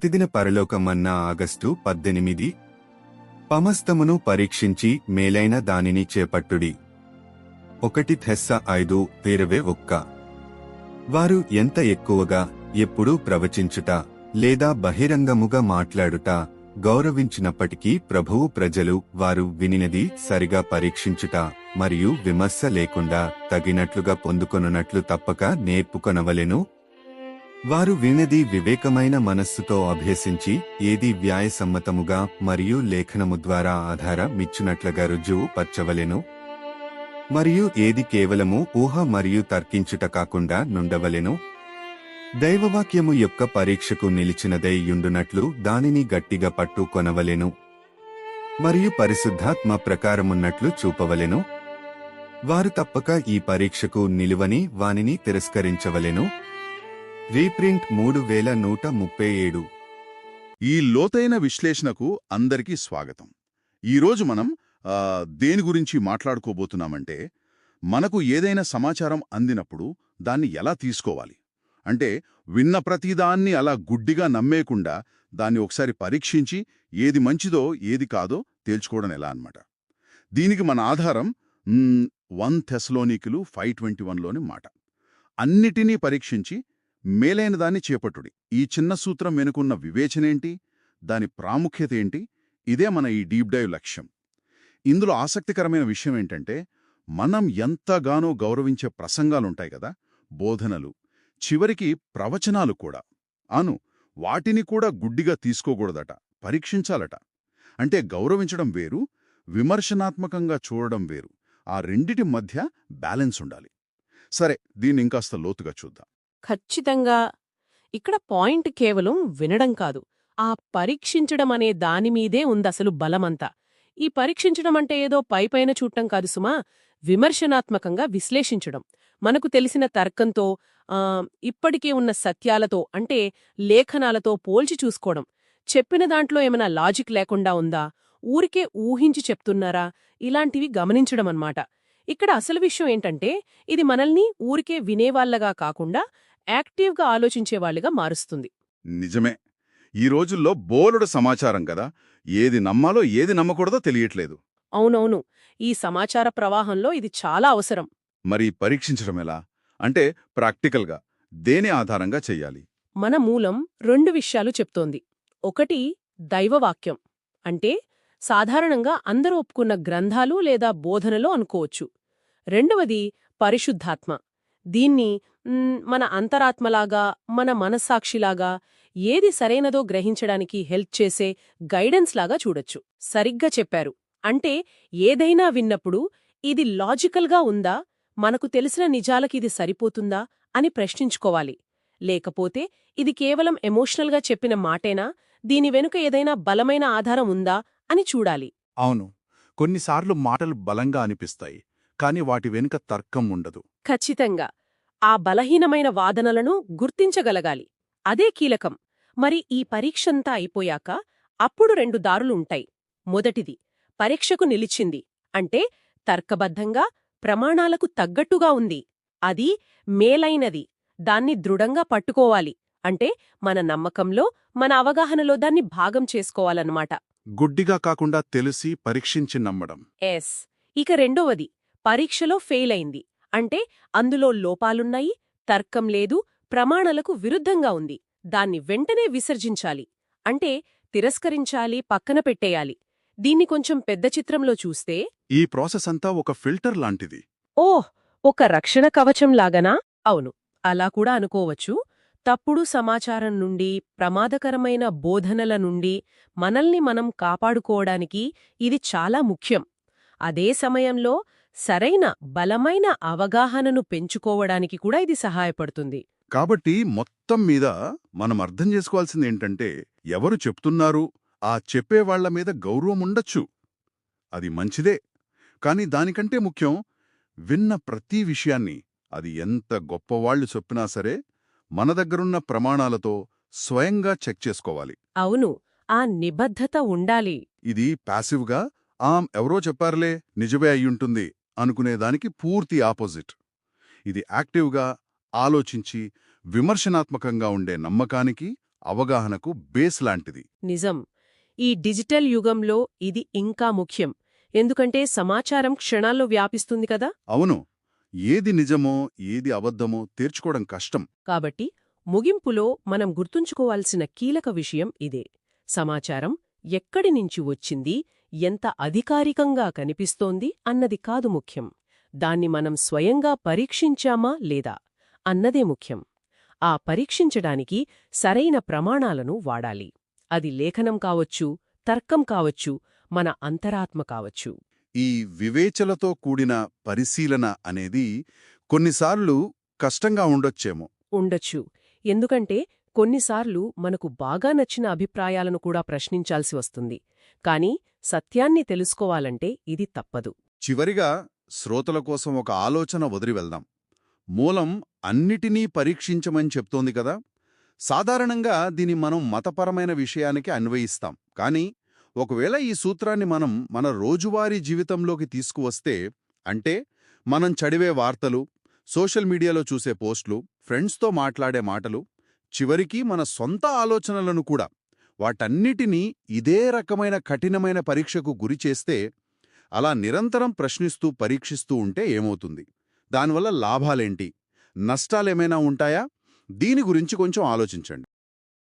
ప్రతిదిన పరలోకమన్న August పద్దెనిమిది. పమస్తమును పరీక్షించి మేలైన దానిని చేపట్టుడి. ఒకటి థెస్స ఐదు ఇరవై ఒక్క. వారు ఎంత ఎక్కువగా ఎప్పుడూ ప్రవచించుట లేదా బహిరంగముగా మాట్లాడుట గౌరవించినప్పటికీ ప్రభువు ప్రజలు వారు వినినది సరిగా పరీక్షించుట మరియు విమర్శ లేకుండా తగినట్లుగా పొందుకొనున్నట్లు తప్పక నేర్పుకొనవలెను వారు వినది వివేకమైన మనస్సుతో అభ్యసించి ఏది వ్యాయసమ్మతముగా మరియు లేఖనము ద్వారా ఆధారమిచ్చునట్లుగా రుజువు పరచవలెను. మరియు ఏది కేవలము ఊహ మరియు తర్కించుట కాకుండా నుండవలెను. దైవవాక్యము యొక్క పరీక్షకు నిలిచినదై యుండునట్లు దానిని గట్టిగా పట్టు కొనవలెను. మరియు పరిశుద్ధాత్మ ప్రకారమున్నట్లు చూపవలెను. వారు తప్పక ఈ పరీక్షకు నిలువని వానిని తిరస్కరించవలెను. రీప్రింట్ మూడు వేల నూట ముప్పై ఏడు. ఈ లోతైన విశ్లేషణకు అందరికీ స్వాగతం. ఈరోజు మనం దేని గురించి మాట్లాడుకోబోతున్నామంటే మనకు ఏదైనా సమాచారం అందినప్పుడు దాన్ని ఎలా తీసుకోవాలి? అంటే విన్న ప్రతిదాన్ని అలా గుడ్డిగా నమ్మేయకుండా దాన్ని ఒకసారి పరీక్షించి ఏది మంచిదో ఏది కాదో తేల్చుకోవడం ఎలా అన్నమాట? దీనికి మన ఆధారం వన్ థెస్లోనికులు ఫైవ్ ట్వంటీ వన్లోని మాట. అన్నిటినీ పరీక్షించి మేలైన దాన్ని చేపట్టుడి. ఈ చిన్న సూత్రం వెనుకున్న వివేచనేంటి? దాని ప్రాముఖ్యత ఏంటి ఇదే మన ఈ డీప్ డైవ్ లక్ష్యం. ఇందులో ఆసక్తికరమైన విషయం ఏంటంటే మనం ఎంతగానో గౌరవించే ప్రసంగాలుంటాయి కదా బోధనలు. చివరికి ప్రవచనాలు కూడా. అను వాటిని కూడా గుడ్డిగా తీసుకోకూడదట. పరీక్షించాలట. అంటే గౌరవించడం వేరు విమర్శనాత్మకంగా చూడడం వేరు. ఆ రెండిటి మధ్య బ్యాలెన్స్ ఉండాలి సరే దీన్ని ఇంకాస్త లోతుగా చూద్దాం. ఖచ్చితంగా. ఇక్కడ పాయింట్ కేవలం వినడం కాదు. ఆ పరీక్షించడం అనే దానిమీదే ఉందసలు బలమంతా. ఈ పరీక్షించడం అంటే ఏదో పైపైన చూడటం కాదు సుమా. విమర్శనాత్మకంగా విశ్లేషించడం. మనకు తెలిసిన తర్కంతో ఆ, ఇప్పటికే ఉన్న సత్యాలతో అంటే లేఖనాలతో పోల్చి చూసుకోవడం. చెప్పిన దాంట్లో ఏమైనా లాజిక్ లేకుండా ఉందా? ఊరికే ఊహించి చెప్తున్నారా? ఇలాంటివి గమనించడం అన్నమాట. ఇక్కడ అసలు విషయం ఏంటంటే ఇది మనల్ని ఊరికే వినేవాళ్ళగా కాకుండా యాక్టివ్గా ఆలోచించేవాళ్ళుగా మారుస్తుంది. నిజమే. ఈ రోజుల్లో బోలెడు సమాచారం కదా. ఏది నమ్మాలో ఏది నమ్మకూడదో తెలియట్లేదు. అవునవును. ఈ సమాచార ప్రవాహంలో ఇది చాలా అవసరం. మరి పరీక్షించడం ఎలా? అంటే ప్రాక్టికల్గా దేని ఆధారంగా చెయ్యాలి మన మూలం రెండు విషయాలు చెప్తోంది. ఒకటి దైవవాక్యం. అంటే సాధారణంగా అందరూ ఒప్పుకున్న గ్రంథాలు లేదా బోధనలో అనుకోవచ్చు. రెండవది పరిశుద్ధాత్మ. దీన్ని మన అంతరాత్మలాగా మన మనస్సాక్షిలాగా ఏది సరైనదో గ్రహించడానికి హెల్ప్ చేసే గైడెన్స్ లాగా చూడొచ్చు. సరిగ్గా చెప్పారు. అంటే ఏదైనా విన్నప్పుడు ఇది లాజికల్గా ఉందా? మనకు తెలిసిన నిజాలకిది సరిపోతుందా? అని ప్రశ్నించుకోవాలి. లేకపోతే ఇది కేవలం ఎమోషనల్గా చెప్పిన మాటేనా? దీని వెనుక ఏదైనా బలమైన ఆధారం ఉందా? అని చూడాలి. అవును. కొన్నిసార్లు మాటలు బలంగా అనిపిస్తాయి. కాని వాటి వెనుక తర్కం ఉండదు. ఖచ్చితంగా. ఆ బలహీనమైన వాదనలను గుర్తించగలగాలి. అదే కీలకం. మరి ఈ పరీక్షంతా అయిపోయాక అప్పుడు రెండు దారులుంటాయి. మొదటిది పరీక్షకు నిలిచింది. అంటే తర్కబద్ధంగా ప్రమాణాలకు తగ్గట్టుగా ఉంది. అది మేలైనది. దాన్ని దృఢంగా పట్టుకోవాలి. అంటే మన నమ్మకంలో మన అవగాహనలో దాన్ని భాగం చేసుకోవాలన్నమాట. గుడ్డిగా కాకుండా తెలిసి పరీక్షించి నమ్మడం. ఎస్. ఇక రెండవది పరీక్షలో ఫెయిల్ అయింది అంటే అందులో లోపాలున్నాయి తర్కం లేదు ప్రమాణాలకు విరుద్ధంగా ఉంది. దాన్ని వెంటనే విసర్జించాలి. అంటే తిరస్కరించాలి పక్కన పెట్టేయాలి. దీన్ని కొంచెం పెద్ద చిత్రంలో చూస్తే? ఈ ప్రాసెస్ అంతా ఒక ఫిల్టర్ లాంటిది. ఓహ్! ఒక రక్షణ కవచంలాగనా అవును. అలా కూడా అనుకోవచ్చు. తప్పుడు సమాచారం నుండి ప్రమాదకరమైన బోధనల నుండి మనల్ని మనం కాపాడుకోవడానికి ఇది చాలా ముఖ్యం. అదే సమయంలో సరైన బలమైన అవగాహనను పెంచుకోవడానికి కూడా ఇది సహాయపడుతుంది. కాబట్టి మొత్తం మీద మనం అర్థం చేసుకోవాల్సింది ఏంటంటే ఎవరు చెప్తున్నారు ఆ చెప్పేవాళ్ళ మీద గౌరవం ఉండొచ్చు. అది మంచిదే. కాని దానికంటే ముఖ్యం విన్న ప్రతి విషయాన్ని అది ఎంత గొప్పవాళ్ళు చెప్పినా సరే మన దగ్గరున్న ప్రమాణాలతో స్వయంగా చెక్ చేసుకోవాలి. అవును. ఆ నిబద్ధత ఉండాలి. ఇది ప్యాసివ్గా ఆమ్ ఎవరో చెప్పారులే నిజమే అయ్యుంటుంది అనుకునేదానికి పూర్తి ఆపోజిట్. ఇది యాక్టివ్గా ఆలోచించి విమర్శనాత్మకంగా ఉండే నమ్మకానికి అవగాహనకు బేస్ లాంటిది. నిజం. ఈ డిజిటల్ యుగంలో ఇది ఇంకా ముఖ్యం. ఎందుకంటే సమాచారం క్షణాల్లో వ్యాపిస్తుంది కదా? అవును. ఏది నిజమో ఏది అబద్ధమో తేర్చుకోవడం కష్టం. కాబట్టి ముగింపులో మనం గుర్తుంచుకోవాల్సిన కీలక విషయం ఇదే. సమాచారం ఎక్కడి నుంచి వచ్చింది ఎంత అధికారికంగా కనిపిస్తోంది అన్నది కాదు ముఖ్యం. దాన్ని మనం స్వయంగా పరీక్షించామా లేదా అన్నదే ముఖ్యం. ఆ పరీక్షించడానికి సరైన ప్రమాణాలను వాడాలి. అది లేఖనం కావచ్చు తర్కం కావచ్చు మన అంతరాత్మ కావచ్చు. ఈ వివేచలతో కూడిన పరిశీలన అనేది కొన్నిసార్లు కష్టంగా ఉండొచ్చేమో. ఉండొచ్చు. ఎందుకంటే కొన్నిసార్లు మనకు బాగా నచ్చిన అభిప్రాయాలను కూడా ప్రశ్నించాల్సి వస్తుంది. కాని సత్యాన్ని తెలుసుకోవాలంటే ఇది తప్పదు. చివరిగా శ్రోతల కోసం ఒక ఆలోచన వదిలి వెళ్దాం. మూలం అన్నిటినీ పరీక్షించమని చెప్తోంది కదా? సాధారణంగా దీని మనం మతపరమైన విషయానికి అన్వయిస్తాం. కానీ ఒకవేళ ఈ సూత్రాన్ని మనం మన రోజువారీ జీవితంలోకి తీసుకువస్తే అంటే మనం చదివే వార్తలు సోషల్ మీడియాలో చూసే పోస్టులు ఫ్రెండ్స్తో మాట్లాడే మాటలు చివరికి మన సొంత ఆలోచనలను కూడా వాటన్నిటినీ ఇదే రకమైన కఠినమైన పరీక్షకు గురిచేస్తే అలా నిరంతరం ప్రశ్నిస్తూ పరీక్షిస్తూ ఉంటే ఏమవుతుంది? దానివల్ల లాభాలేంటి? నష్టాలేమైనా ఉంటాయా? దీని గురించి కొంచెం ఆలోచించండి.